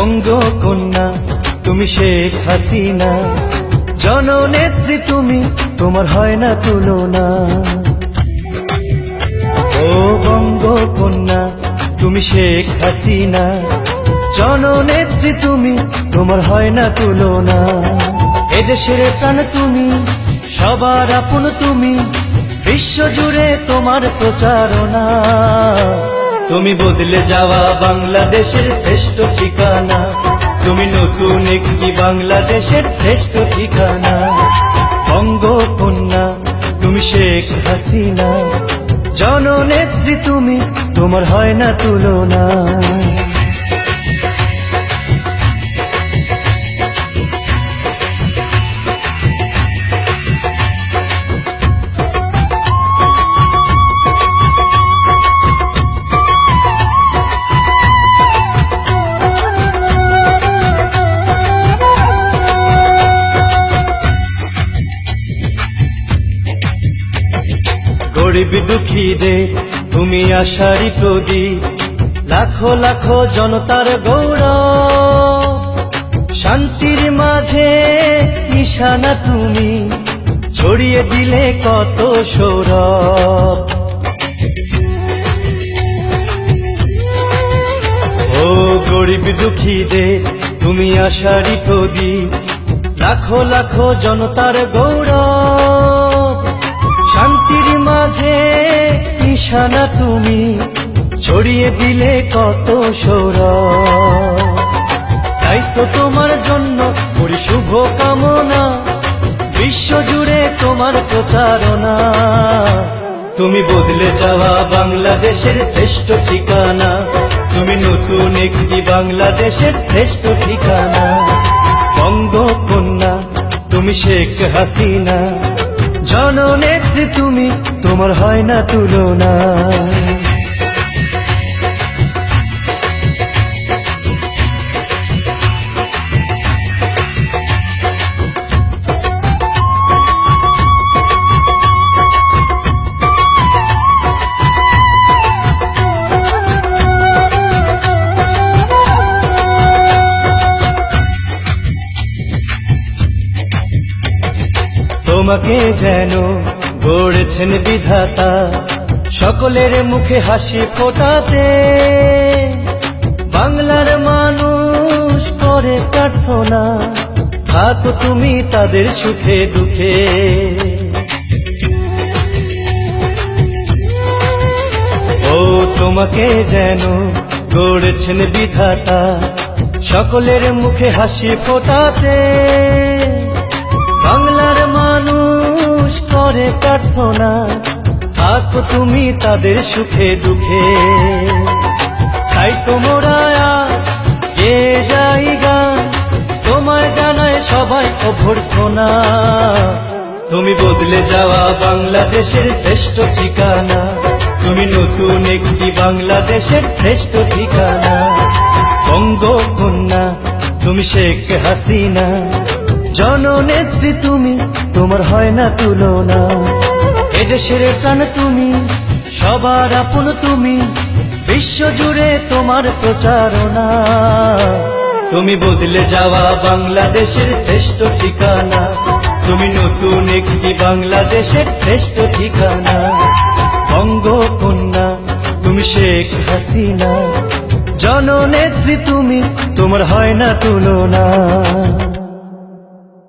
বঙ্গকন্যা তুমি শেখ হাসিনা। জননেত্রী তুমি, তোমার হয় না তুলনা। ও বঙ্গকন্যা তুমি শেখ হাসিনা। জননেত্রী তুমি, তোমার হয় না তুলনা। এদেশের প্রাণ তুমি, সবার আপন তুমি, বিশ্ব জুড়ে তোমার প্রচারণা। তুমি বদলে যাওয়া বাংলাদেশের শ্রেষ্ঠ ঠিকানা। তুমি নতুন একটি বাংলাদেশের শ্রেষ্ঠ ঠিকানা। বঙ্গকন্যা, তুমি শেখ হাসিনা। জননেত্রী তুমি, তোমার হয় না তুলনা। গরিব দুঃখীদের তুমি আশারি প্রদীপ। লাখো লাখো জনতার গৌরব। শান্তির মাঝে নিশানা তুমি, ছড়িয়ে দিলে কত সৌরভ। ও গরিব দুঃখীদের তুমি আশারি প্রদীপ। লাখো লাখো জনতার গৌরব। মাঝে নিশানা তুমি ছড়িয়ে দিলে কত সৌরভ। তাই তো তোমার জন্য করি শুভ কামনা, বিশ্ব জুড়ে তোমার প্রচারণা তুমি বদলে যাওয়া বাংলাদেশের শ্রেষ্ঠ ঠিকানা, তুমি নতুন একটি বাংলাদেশের শ্রেষ্ঠ ঠিকানা। বঙ্গকন্যা, তুমি শেখ হাসিনা জননেত্রী তুমি তোমার হয় না তুলনা। তোমাকে যেন গড়েছেন বিধাতা, সকলের মুখে হাসি ফোটাতে। বাংলার মানুষ করে প্রার্থনা, থাকো তুমি তাদের সুখে দুঃখে। ও তোমাকে যেন গড়েছেন বিধাতা, সকলের মুখে হাসি ফোটাতে। প্রার্থনা, থাকো তুমি তাদের সুখে দুঃখে। তাই তোমরা এ জায়গা, তোমায় জানায় সবাই অভ্যর্থনা। তুমি বদলে যাওয়া বাংলাদেশের শ্রেষ্ঠ ঠিকানা, তুমি নতুন একটি বাংলাদেশের শ্রেষ্ঠ ঠিকানা। বঙ্গকন্যা, তুমি শেখ হাসিনা জননেত্রী তুমি, তোমার হয় না তুলনা। এদেশের প্রাণ তুমি, সবার আপন তুমি বিশ্ব জুড়ে তোমার প্রচারণা। তুমি বদলে যাওয়া বাংলাদেশের শ্রেষ্ঠ ঠিকানা। তুমি নতুন একটি বাংলাদেশের শ্রেষ্ঠ ঠিকানা। বঙ্গকন্যা, তুমি শেখ হাসিনা। জননেত্রী তুমি, তোমার হয় না তুলনা।